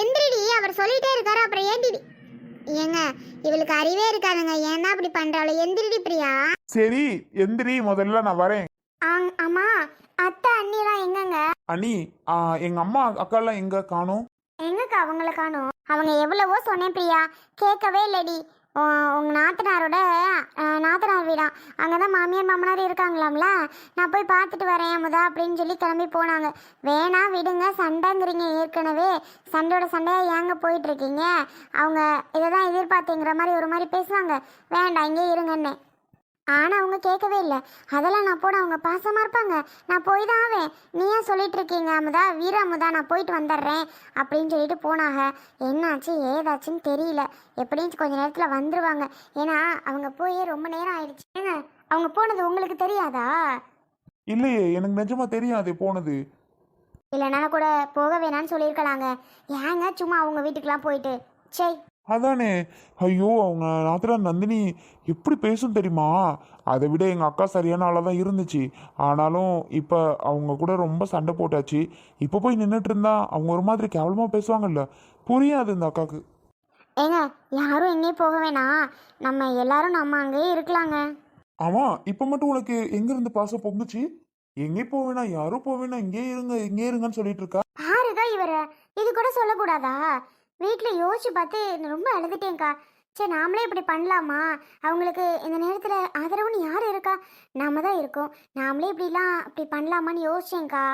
எந்திரிடி அவர் சொல்லிட்டே இருக்காரு அப்புறம் ஏண்டி ஏங்க இவளுக்கு அறிவே இருக்காதுங்க ஏன் தான் அப்படி பண்றாளோ? எந்திரிடி பிரியா. சரி எந்திரி முதல்ல நான் வரேன். அம்மா அத்தை அண்ணிலாம் எங்கங்க? அண்ணி எங்க அம்மா அக்காலாம் எங்க காணோம்? எங்கக்கா அவங்கள காணோம்? அவங்க எவ்வளவோ சொன்னேன் பிரியா கேட்கவே இல்லடி. உங்கள் நாத்தனாரோட நாத்தனார் வீடா? அங்கதான் மாமியார் மாமனார் இருக்காங்களாம்ல? நான் போய் பார்த்துட்டு வரேன் அமுதா அப்படின்னு சொல்லி கிளம்பி போனாங்க. வேணா விடுங்க சண்டைங்கிறீங்க ஏற்கனவே. சண்டையோட சண்டையாக ஏங்க போயிட்டுருக்கீங்க அவங்க இதை தான் எதிர்பார்த்தேங்கிற மாதிரி ஒரு மாதிரி பேசுவாங்க. வேண்டாம் இங்கே இருங்கன்னு ஆனா அவங்க கேட்கவே இல்லை. அதெல்லாம் நான் போட அவங்க பாசமா இருப்பாங்க. நான் போய் தான் ஆவேன். நீ ஏன் சொல்லிட்டு இருக்கீங்க அமுதா? வீர அமுதா நான் போயிட்டு வந்துடுறேன் அப்படின்னு சொல்லிட்டு போனாங்க. என்னாச்சு ஏதாச்சுன்னு தெரியல. எப்படியும் கொஞ்ச நேரத்தில் வந்துருவாங்க. ஏன்னா அவங்க போய் ரொம்ப நேரம் ஆயிடுச்சு. அவங்க போனது உங்களுக்கு தெரியாதா? இல்லையே எனக்கு நிஜமா தெரியாது போனது. இல்லைனா கூட போக வேணாம்னு சொல்லியிருக்கலாங்க. ஏங்க சும்மா அவங்க வீட்டுக்கெல்லாம் போயிட்டு. சே அதானே? ஐயோ அவங்க நாத்திரா நந்தினி எப்படி பேசும் தெரியுமா? அதை விட எங்கள் அக்கா சரியான ஆளாக தான் இருந்துச்சு. ஆனாலும் இப்போ அவங்க கூட ரொம்ப சண்டை போட்டாச்சு. இப்போ போய் நின்றுட்டு இருந்தா அவங்க ஒரு மாதிரி கேவலமாக பேசுவாங்கல்ல. புரியாது இந்த அக்காவுக்கு ஏங்க யாரும் எங்கேயும் போக வேணாம் நம்ம எல்லாரும் நம்ம அங்கேயே இருக்கலாங்க. ஆமாம் இப்போ மட்டும் உனக்கு எங்கேருந்து பாசம் பொங்குச்சு? எங்கேயும் போவேனா யாரும் போவேனா இங்கே இருங்க இங்கே இருங்கன்னு சொல்லிட்டு இருக்கா? யாருக்கா இவர? இது கூட சொல்லக்கூடாதா? வீட்டில் யோசிச்சு பார்த்து ரொம்ப அழுதுட்டேங்க்கா சரி நாமளே இப்படி பண்ணலாமா? அவங்களுக்கு இந்த நேரத்தில் ஆதரவுன்னு யார் இருக்கா? நாம தான் இருக்கோம். நாமளே இப்படிலாம் இப்படி பண்ணலாமான்னு யோசிச்சேங்க்கா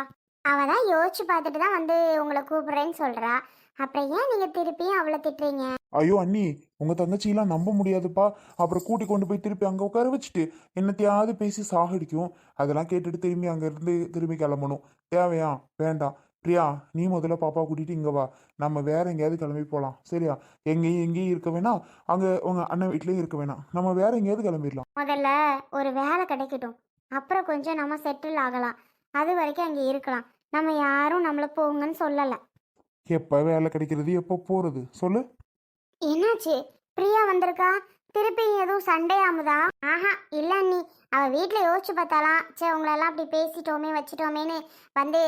அவள் தான் யோசிச்சு பார்த்துட்டு தான் வந்து உங்களை கூப்பிட்றேன்னு சொல்கிறா அப்புறம் ஏன் நீங்கள் திருப்பியும் அவளை திட்டுறீங்க? ஐயோ அண்ணி உங்கள் தங்கச்சியெல்லாம் நம்ப முடியாதுப்பா. அப்புறம் கூட்டி கொண்டு போய் திருப்பி அங்கே உட்கார வச்சுட்டு என்னத்தையாவது பேசி சாகடிக்கும். அதெல்லாம் கேட்டுட்டு திரும்பி அங்கேருந்து திரும்பி கிளம்பணும். தேவையா? வேண்டாம். பிரியா நீ முதல்ல பாப்பா கூட்டிட்டு இங்கே வா. நம்ம வேற எங்கேயாவது கிளம்பி போகலாம் சரியா? எங்கேயும் எங்கேயும் இருக்க வேணாம் அங்கே உங்கள் அண்ணன் வீட்லேயும் இருக்க வேணாம். நம்ம வேற எங்கேயாவது கிளம்பிடலாம். முதல்ல ஒரு வேலை கிடைக்கட்டும். அப்புறம் கொஞ்சம் நம்ம செட்டில் ஆகலாம். அது வரைக்கும் அங்கே இருக்கலாம். நம்ம யாரும் நம்மளை போங்கன்னு சொல்லலை. எப்போ வேலை கிடைக்கிறது எப்போ போகிறது சொல்லு. என்னாச்சு? பிரியா வந்திருக்கா? திருப்பி எதுவும் சண்டே ஆமுதா ஆஹா இல்ல அண்ணி. அவ வீட்ல யோசிச்சு பார்த்தாலாம் சே உங்களெல்லாம் அப்படி பேசிட்டோமே வச்சிட்டோமேன்னு வந்து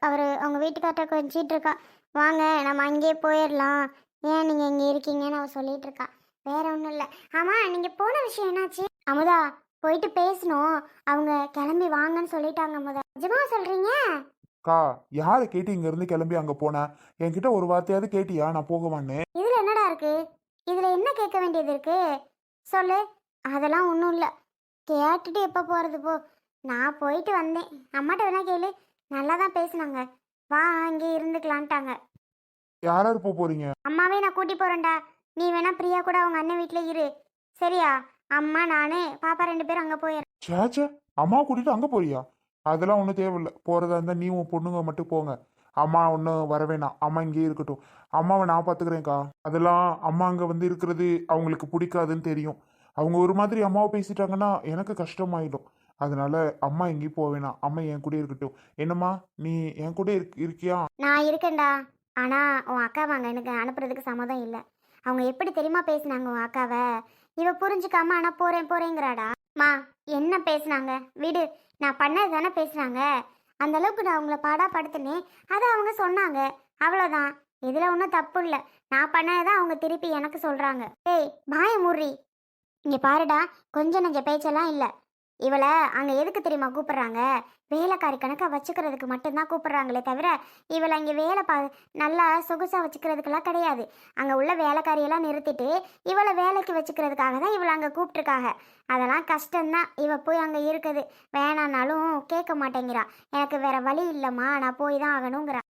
அவர் அவங்க வீட்டுக்கார்ட்ட கொஞ்சிட்டு இருக்கா வாங்க நம்ம அங்கேயே போயிடலாம் ஏன் நீங்க இங்க இருக்கீங்கன்னு அவ சொல்லிட்டு இருக்கா வேற ஒன்றும் இல்லை. ஆமா நீங்க போன விஷயம் என்னாச்சு? அமுதா போயிட்டு பேசணும். அவங்க கிளம்பி வாங்கன்னு சொல்லிட்டாங்க அமுதா. நிஜமா சொல்றீங்க? கா யாரை கேட்டு இங்கேருந்து கிளம்பி அங்கே போனேன் என்கிட்ட ஒரு வார்த்தையாவது கேட்டியா? நான் போகவான்னு. இதுல என்னடா இருக்கு? இதுல என்ன கேட்க வேண்டியது இருக்கு? சொல்லு. அதெல்லாம் ஒன்றும் இல்லை. கேட்டுட்டு எப்போ போறது போ. நான் போயிட்டு வந்தேன். அம்மாட்ட வேணா கேளு. நல்லா தான் பேசுனாங்க. வா அங்கே இருந்துக்கலான்ட்டாங்க. யார் யார் போக போகிறீங்க அம்மாவே நான் கூட்டி போறேன்டா. நீ வேணா பிரியா கூட அவங்க அண்ணன் வீட்டில் இரு. சரியா? அம்மா நானு பாப்பா ரெண்டு பேரும் அங்கே போயிடுறேன் சேச்சே அம்மா கூட்டிட்டு அங்கே போறியா? அதெல்லாம் ஒன்றும் தேவையில்லை. போகிறதா இருந்தால் நீ உன் பொண்ணுங்க மட்டும் போங்க. அம்மா ஒன்றும் வர வேணாம். அம்மா இங்கேயே இருக்கட்டும். அம்மாவை நான் பார்த்துக்கிறேன்க்கா அதெல்லாம் அம்மா அங்கே வந்து இருக்கிறது அவங்களுக்கு பிடிக்காதுன்னு தெரியும். அவங்க ஒரு மாதிரி அம்மாவை பேசிட்டாங்கன்னா எனக்கு கஷ்டமாயிடும். அதனால அம்மா எங்கேயும் போக வேணாம். அம்மா என் கூட இருக்கட்டும். என்னம்மா நீ என் கூட இருக் இருக்கியா? நான் இருக்கேன்டா. ஆனால் உன் அக்கா வாங்க. எனக்கு அனுப்புறதுக்கு சம்மதம் இல்லை. அவங்க எப்படி தெரியுமா பேசுனாங்க உன் அக்காவை? இவ புரிஞ்சுக்காம ஆனால் போகிறேன் போகிறேங்கிறாடா மா என்ன பேசுனாங்க? விடு. நான் பண்ணது தானே பேசுனாங்க. அந்த அளவுக்கு நான் அவங்கள பாடா படுத்தினேன். அதை அவங்க சொன்னாங்க. அவ்வளோதான் இதில் ஒன்றும் தப்பு இல்லை. நான் பண்ணதை தான் அவங்க திருப்பி எனக்கு சொல்கிறாங்க ஏய் பாய முறி இங்கே பாருடா. கொஞ்சம் நஞ்ச பேச்செல்லாம் இல்லை. இவளை அங்கே எதுக்கு தெரியுமா கூப்பிட்றாங்க? வேலைக்காரி கணக்காக வச்சுக்கிறதுக்கு மட்டும்தான் கூப்பிட்றாங்களே தவிர இவளை இங்கே வேலை பா நல்லா சொகுசாக வச்சுக்கிறதுக்கெல்லாம் கிடையாது. அங்கே உள்ள வேலைக்காரியெல்லாம் நிறுத்திட்டு இவளை வேலைக்கு வச்சுக்கிறதுக்காக தான் இவளை அங்கே கூப்பிட்ருக்காங்க அதெல்லாம் கஷ்டம்தான். இவள் போய் அங்கே இருக்குது. வேணான்னாலும் கேட்க மாட்டேங்கிறா. எனக்கு வேற வழி இல்லைம்மா. நான் போய் தான் ஆகணுங்கிறா.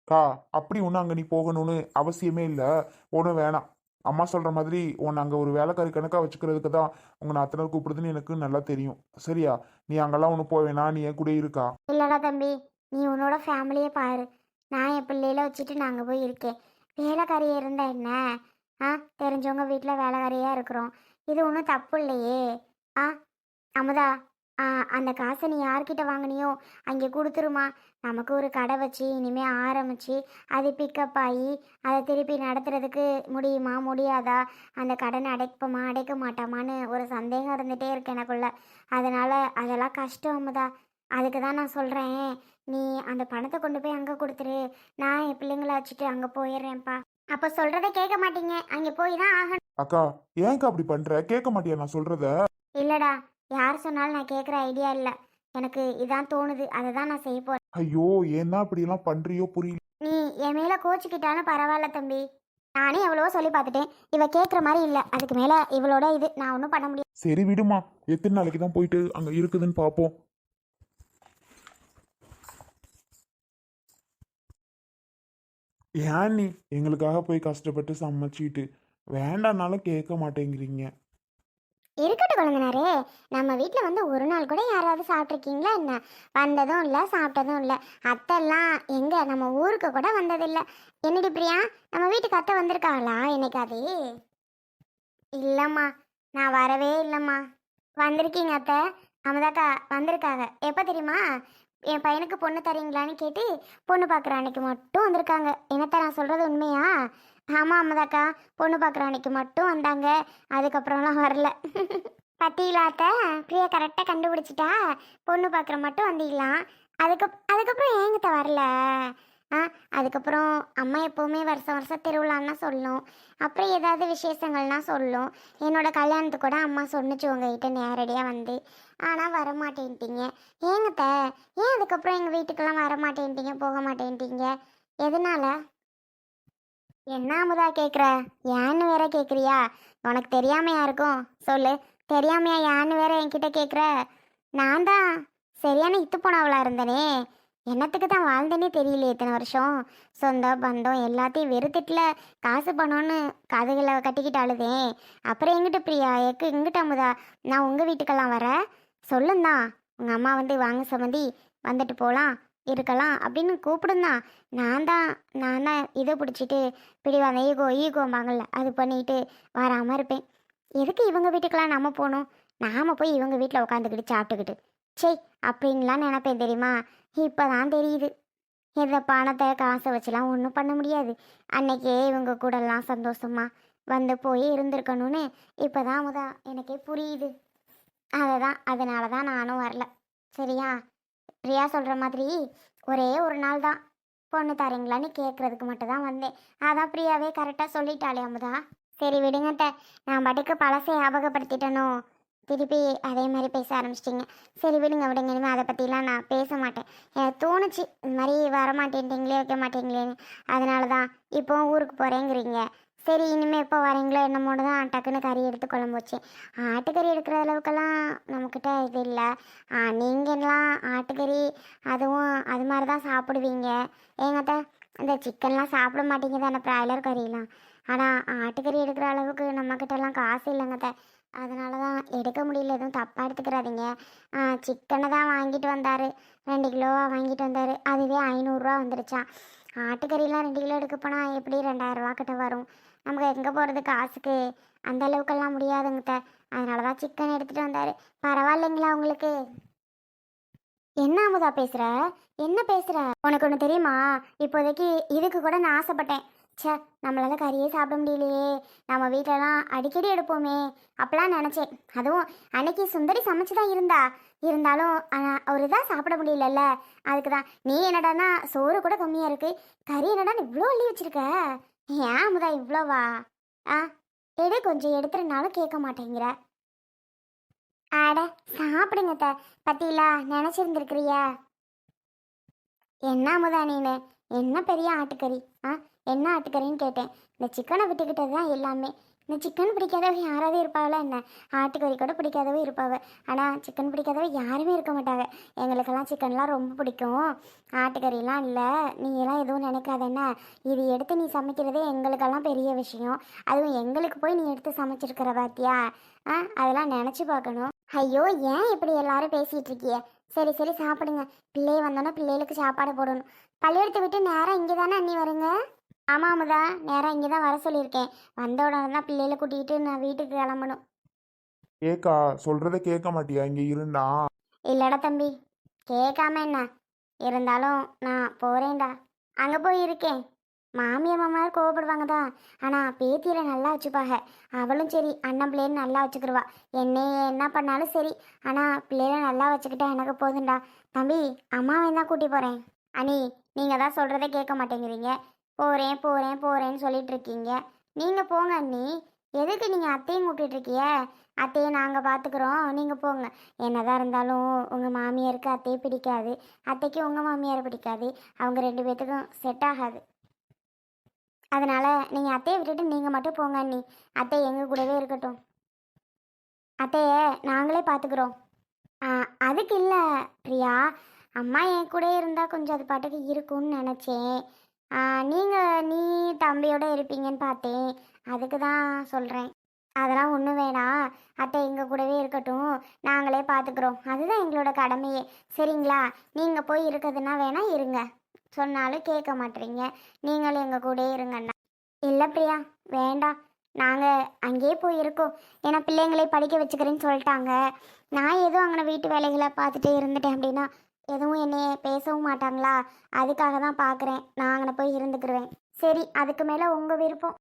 அப்படி ஒன்றும் அங்கே நீ போகணும்னு அவசியமே இல்லை. ஒன்றும் வேணாம். அம்மா சொல்கிற மாதிரி உன்னை அங்கே ஒரு வேலைக்காரி கணக்காக வச்சுக்கிறதுக்கு தான் உங்களை அத்தனை கூப்பிடுதுன்னு எனக்கு நல்லா தெரியும். சரியா? நீ அங்கெல்லாம் ஒன்று போவேனா வேணாம். நீ என் கூட இருக்கா? இல்லடா தம்பி நீ உன்னோட ஃபேமிலியே பாரு. நான் என் பிள்ளையில வச்சுட்டு நாங்கள் போய் இருக்கேன். வேலைக்காரியா இருந்தா என்ன? ஆ தெரிஞ்சவங்க வீட்டில் வேலைக்காரியாக இருக்கிறோம். இது ஒன்றும் தப்பு இல்லையே. ஆ அமுதா அந்த காசை நீ யார்கிட்ட வாங்கினியோ அங்கே கொடுத்துருமா. நமக்கு ஒரு கடை வச்சு இனிமேல் ஆரம்பித்து அது பிக்கப் ஆகி அதை திருப்பி நடத்துறதுக்கு முடியுமா முடியாதா? அந்த கடனை அடைப்போமா அடைக்க மாட்டோமான்னு ஒரு சந்தேகம் இருந்துகிட்டே இருக்கு எனக்குள்ள. அதனால் அதெல்லாம் கஷ்டம் அமுதா. அதுக்கு தான் நான் சொல்கிறேன் நீ அந்த பணத்தை கொண்டு போய் அங்கே கொடுத்துரு. நான் என் பிள்ளைங்கள வச்சுட்டு அங்கே போயிடுறேன்ப்பா. அப்போ சொல்கிறத கேட்க மாட்டீங்க. அங்கே போய் தான் ஆகணும். அக்கா ஏன்க்கா அப்படி பண்ற? கேட்க மாட்டியா நான் சொல்றத? இல்லைடா யார் சொன்னாலும் நான் கேட்குற ஐடியா இல்லை. எனக்கு இதான் தோணுது. அதை தான் நான் செய்ய போகிறேன் ஐயோ ஏன்னா இப்படி எல்லாம் பண்றியோ புரியல. நீ என் மேலே கோச்சிக்கிட்டாலும் பரவாயில்ல தம்பி. நானே எவ்வளவோ சொல்லி பார்த்துட்டேன். இவ கேட்குற மாதிரி இல்லை. அதுக்கு மேலே இவளோட இது நான் ஒன்றும் பண்ண முடியாது. சரி விடுமா. எத்தனை நாளைக்கு தான் போயிட்டு அங்க இருக்குதுன்னு பாப்போம். ஏன் நீ எங்களுக்காக போய் கஷ்டப்பட்டு சமைச்சிட்டு வேண்டாம்னாலும் கேட்க மாட்டேங்கிறீங்க? இருக்கட்டும் குழந்தனாரே. நம்ம வீட்டில் வந்து ஒரு நாள் கூட யாராவது சாப்பிட்ருக்கீங்களா என்ன? வந்ததும் இல்லை சாப்பிட்டதும் இல்லை. அத்தைலாம் எங்கே? நம்ம ஊருக்கு கூட வந்ததில்லை. என்னடி பிரியா? நம்ம வீட்டுக்கு அத்தை வந்திருக்காங்களா என்னைக்காது இல்லைம்மா நான் வரவே இல்லைம்மா. வந்திருக்கீங்க அத்தை. அமதாக்கா வந்திருக்காங்க. எப்போ தெரியுமா? என் பையனுக்கு பொண்ணு தரீங்களான்னு கேட்டு பொண்ணு பார்க்குற அன்னைக்கு மட்டும் வந்திருக்காங்க. என்னத்த நான் சொல்கிறது உண்மையா? ஆமாம் அம்மதாக்கா பொண்ணு பார்க்குற அன்னைக்கு மட்டும் வந்தாங்க. அதுக்கப்புறம்லாம் வரல. பத்தியிலாத்த பிரியா கரெக்டாக கண்டுபிடிச்சிட்டா? பொண்ணு பார்க்குற மட்டும் வந்தீங்களாம் அதுக்கு அதுக்கப்புறம் ஏங்கிட்ட வரல? ஆ அதுக்கப்புறம் அம்மா எப்போவுமே வருஷம் வருஷம் திருவிழான்னா சொல்லும். அப்புறம் ஏதாவது விசேஷங்கள்னா சொல்லும். என்னோட கல்யாணத்துக்கு கூட அம்மா சொன்னுச்சு உங்ககிட்ட நேரடியாக வந்து. ஆனால் வர மாட்டேன்ட்டீங்க ஏங்கத்த ஏன் அதுக்கப்புறம் எங்கள் வீட்டுக்கெல்லாம் வர மாட்டேன்ட்டீங்க போக மாட்டேன்ட்டீங்க எதனால? என்ன அமுதா கேட்குற ஏன்னு வேற கேட்குறியா உனக்கு தெரியாமையா இருக்கும். சொல்லு. தெரியாமையா ஏன்னு வேற என்கிட்ட கேட்குற நான் தான். சரியான இத்து போனவளாக இருந்தனே. என்னத்துக்கு தான் வாழ்ந்தேனே தெரியல இத்தனை வருஷம். சொந்தம் பந்தம் எல்லாத்தையும் வெறுத்துட்டுல காசு பணம்னு கதைகளை கட்டிக்கிட்டு அழுதேன். அப்புறம் எங்கிட்ட பிரியா? எக்கு எங்கிட்ட அமுதா? நான் உங்கள் வீட்டுக்கெல்லாம் வரேன். சொல்லுந்தான். உங்கள் அம்மா வந்து வாங்க சம்மந்தி. வந்துட்டு போகலாம் இருக்கலாம் அப்படின்னு கூப்பிடுந்தான். நான் தான் நான் தான் இதை பிடிச்சிட்டு பிடிவாங்க ஈகோ ஈகோம்பாங்கள்ல அது பண்ணிட்டு வராமல் இருப்பேன். எதுக்கு இவங்க வீட்டுக்கெல்லாம் நம்ம போகணும்? நாம் போய் இவங்க வீட்டில் உட்காந்துக்கிட்டு சாப்பிட்டுக்கிட்டு. சே அப்படின்லாம் நினப்பேன் தெரியுமா? இப்போ தான் தெரியுது. இந்த பணத்தை காசை வச்சுலாம் ஒன்றும் பண்ண முடியாது. அன்னைக்கே இவங்க கூடலாம் சந்தோஷமாக வந்து போய் இருந்திருக்கணும்னு இப்போ தான் முதா எனக்கே புரியுது. அதை தான் அதனால தான் நானும் வரல. சரியா? பிரியா சொல்கிற மாதிரி ஒரே ஒரு நாள் தான். பொண்ணு தரீங்களான்னு கேட்குறதுக்கு மட்டும் தான் வந்தேன். அதான் பிரியாவே கரெக்டாக சொல்லிட்டாளே அமுதா. சரி விடுங்கட்ட நான் பாட்டுக்கு பழசை ஞாபகப்படுத்திட்டனோ. திருப்பி அதே மாதிரி பேச ஆரம்பிச்சிட்டிங்க. சரி விடுங்க விடுங்க. இனிமேல் அதை பற்றிலாம் நான் பேச மாட்டேன். எனக்கு தோணுச்சு இது மாதிரி வர மாட்டேன்ட்டீங்களே வைக்க மாட்டேங்களேன்னு அதனால தான் இப்போ ஊருக்கு போகிறேங்கிறீங்க சரி இனிமேல் எப்போ வரீங்களோ என்னமோட தான் டக்குன்னு கறி எடுத்து குழம்பு வச்சு. ஆட்டுக்கறி எடுக்கிற அளவுக்கெல்லாம் நம்மக்கிட்ட இது இல்லை. நீங்கள்லாம் ஆட்டுக்கறி அதுவும் அது மாதிரி தான் சாப்பிடுவீங்க. ஏங்கத்த இந்த சிக்கன்லாம் சாப்பிட மாட்டீங்க தானே ப்ராய்லர் கறியெல்லாம் ஆனால் ஆட்டுக்கறி எடுக்கிற அளவுக்கு நம்மக்கிட்டலாம் காசு இல்லைங்கத்த அதனால தான் எடுக்க முடியல எதுவும் தப்பாக எடுத்துக்கிறாதீங்க சிக்கனை தான் வாங்கிட்டு வந்தார். ரெண்டு கிலோவாக வாங்கிட்டு வந்தார். அதுவே ஐநூறுரூவா வந்துருச்சான் ஆட்டுக்கறிலாம் ரெண்டு கிலோ எடுக்க போனால் எப்படி ரெண்டாயிரரூவா கிட்ட வரும்? நமக்கு எங்கே போகிறது காசுக்கு? அந்த அளவுக்கெல்லாம் முடியாதுங்கிட்ட அதனால தான் சிக்கன் எடுத்துகிட்டு வந்தார். பரவாயில்லைங்களா உங்களுக்கு? என்ன அமுதா பேசுகிற என்ன பேசுகிற உனக்கு ஒன்று தெரியுமா? இப்போதைக்கு இதுக்கு கூட நான் ஆசைப்பட்டேன். ச்சே நம்மளால கறியே சாப்பிட முடியலையே. நம்ம வீட்டிலலாம் அடிக்கடி எடுப்போமே. அப்பலாம் நினச்சேன். அதுவும் அன்னைக்கு சுந்தரி சமைச்சு தான் இருந்தா. இருந்தாலும் ஆனா- ஒரு இதாக சாப்பிட முடியலல்ல. அதுக்கு தான். நீ என்னடான்னா சோறு கூட கம்மியாக இருக்கு. கறி என்னடா இவ்வளோ அள்ளி வச்சிருக்க? ஏன் அமுதா இவ்வளோவா? ஆ எடு கொஞ்சம் எடுத்துருனாலும் கேட்க மாட்டேங்கிற. ஆட சாப்பிடுங்க த பத்திலா நினச்சிருந்துருக்கிறியா? என்ன அமுதா நீனு? என்ன பெரிய ஆட்டுக்கறி? ஆ என்ன ஆட்டுக்கறின்னு கேட்டேன். இந்த சிக்கனை விட்டுக்கிட்டது தான் எல்லாமே. இந்த சிக்கன் பிடிக்காதவ யாராவது இருப்பாவில என்ன? ஆட்டுக்கறி கூட பிடிக்காதவ இருப்பாவ. ஆனால் சிக்கன் பிடிக்காதவ யாருமே இருக்க மாட்டாங்க. எங்களுக்கெல்லாம் சிக்கன்லாம் ரொம்ப பிடிக்கும். ஆட்டுக்கறிலாம் இல்லை. நீ எல்லாம் எதுவும் நினைக்காத என்ன? இது எடுத்து நீ சமைக்கிறதே எங்களுக்கெல்லாம் பெரிய விஷயம். அதுவும் எங்களுக்கு போய் நீ எடுத்து சமைச்சிருக்கிற பாத்தியா? ஆ அதெல்லாம் நினச்சி பார்க்கணும். ஐயோ ஏன் இப்படி எல்லாரும் பேசிகிட்டு இருக்கிய சரி சரி சாப்பிடுங்க. பிள்ளையை வந்தோன்னே பிள்ளைகளுக்கு சாப்பாடு போடணும். பள்ளியெடுத்து விட்டு நேராக இங்கே தானே அண்ணி வருங்க? ஆமாம் அமுதா. நேராக இங்கே தான் வர சொல்லியிருக்கேன். வந்த உடனே தான் பிள்ளைகளை கூட்டிகிட்டு நான் வீட்டுக்கு கிளம்பணும். ஏக்கா சொல்றத கேட்க மாட்டியா? இங்க இருந்தா. இல்லைடா தம்பி. கேட்காம என்ன? இருந்தாலும் நான் போகிறேன்டா அங்கே போய் இருக்கேன். மாமியார் மாமனார் கோவப்படுவாங்க தான் ஆனால் பேத்தியில நல்லா வச்சுப்பாங்க. அவளும் சரி அண்ணன் பிள்ளைன்னு நல்லா வச்சுக்கிருவா. என்னைய என்ன பண்ணாலும் சரி. ஆனால் பிள்ளைகளை நல்லா வச்சுக்கிட்டா எனக்கு போதும்டா. தம்பி அம்மாவை தான் கூட்டி போகிறேன் அனி நீங்கள் தான் சொல்கிறத கேட்க மாட்டேங்கிறீங்க. போகிறேன் போகிறேன் போகிறேன்னு சொல்லிட்டு இருக்கீங்க நீங்கள் போங்க அண்ணி. எதுக்கு நீங்கள் அத்தையும் கூப்பிட்டு இருக்கீங்க அத்தையை நாங்கள் பார்த்துக்குறோம் நீங்கள் போங்க. என்னதான் இருந்தாலும் உங்கள் மாமியாருக்கு அத்தையை பிடிக்காது. அத்தைக்கு உங்கள் மாமியாரை பிடிக்காது. அவங்க ரெண்டு பேர்த்துக்கும் செட் ஆகாது. அதனால் நீங்கள் அத்தையை விட்டுட்டு நீங்கள் மட்டும் போங்க அண்ணி. அத்தை எங்கள் கூடவே இருக்கட்டும். அத்தையை நாங்களே பார்த்துக்குறோம் ஆ, அதுக்கு இல்லை பிரியா. அம்மா என் கூட இருந்தால் கொஞ்சம் அது பாட்டுக்கு இருக்கும்னு நினச்சேன். நீங்கள் நீ தம்பியோட இருப்பீங்கன்னு பார்த்தேன். அதுக்கு தான் சொல்கிறேன் அதெல்லாம் ஒன்றும் வேணாம். அத்தை எங்கள் கூடவே இருக்கட்டும். நாங்களே பார்த்துக்குறோம் அதுதான் எங்களோட கடமையே. சரிங்களா? நீங்கள் போய் இருக்கிறதுனா வேணால் இருங்க. சொன்னாலும் கேட்க மாட்டீங்க நீங்களும் எங்கள் கூட இருங்கண்ணா. இல்லை பிரியா வேண்டாம். நாங்கள் அங்கேயே போய் இருக்கோம் ஏன்னா பிள்ளைங்களை படிக்க வச்சுக்கிறேன்னு சொல்லிட்டாங்க. நான் எதுவும் அங்கே வீட்டு வேலைகளை பார்த்துட்டே இருந்துட்டேன் அப்படின்னா எதுவும் என்னையே பேசவும் மாட்டாங்களா? அதுக்காக தான் பார்க்குறேன் நான் அங்கே போய் இருந்துக்கிருவேன். சரி அதுக்கு மேலே உங்கள் விருப்பம்.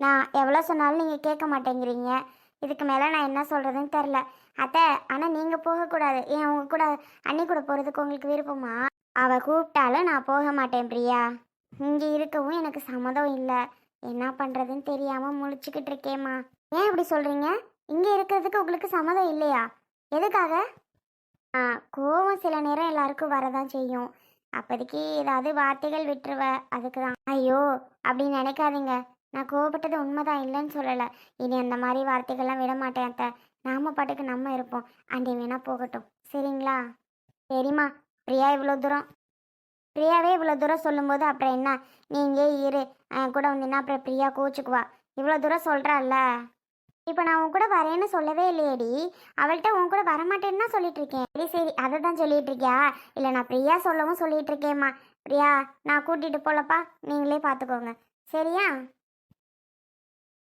நான் எவ்வளோ சொன்னாலும் நீங்கள் கேட்க மாட்டேங்கிறீங்க. இதுக்கு மேலே நான் என்ன சொல்கிறதுன்னு தெரில அத்தை ஆனால் நீங்கள் போகக்கூடாது. ஏன் உங்க கூட அண்ணி கூட போகிறதுக்கு உங்களுக்கு விருப்பமா? அவள் கூப்பிட்டாலும் நான் போக மாட்டேன் பிரியா. இங்கே இருக்கவும் எனக்கு சம்மதம் இல்லை. என்ன பண்ணுறதுன்னு தெரியாமல் முழிச்சுக்கிட்டு இருக்கேம்மா. ஏன் அப்படி சொல்கிறீங்க இங்கே இருக்கிறதுக்கு உங்களுக்கு சம்மதம் இல்லையா? எதுக்காக? கோவம் சில நேரம் எல்லாருக்கும் வரதான் செய்யும். அப்போதைக்கு ஏதாவது வார்த்தைகள் விட்டுருவ அதுக்கு தான். ஐயோ அப்படி நினைக்காதீங்க. நான் கோவப்பட்டது உண்மைதான் இல்லைன்னு சொல்லலை. இனி அந்த மாதிரி வார்த்தைகள்லாம் விட மாட்டேன் அத்தை. நாம பாட்டுக்கு நம்ம இருப்போம். அண்டே வேணா போகட்டும். சரிங்களா? சரிம்மா. பிரியா இவ்வளோ தூரம். பிரியாவே இவ்வளோ தூரம் சொல்லும்போது அப்புறம் என்ன? நீ இங்கே இரு. கூட வந்தீங்கன்னா அப்புறம் பிரியா கோச்சுக்குவா. இவ்வளோ தூரம் சொல்கிறாள்ல இப்போ நான் உன் கூட வரேன்னு சொல்லவே இல்லையேடி. அவள்கிட்ட உன் கூட வரமாட்டேன்னு தான் சொல்லிட்டு இருக்கேன் சரி சரி அதை தான் சொல்லிட்டு இருக்கியா இல்லை நான் பிரியா சொல்லவும் சொல்லிட்டு இருக்கேம்மா பிரியா நான் கூட்டிகிட்டு போலப்பா. நீங்களே பார்த்துக்கோங்க சரியா?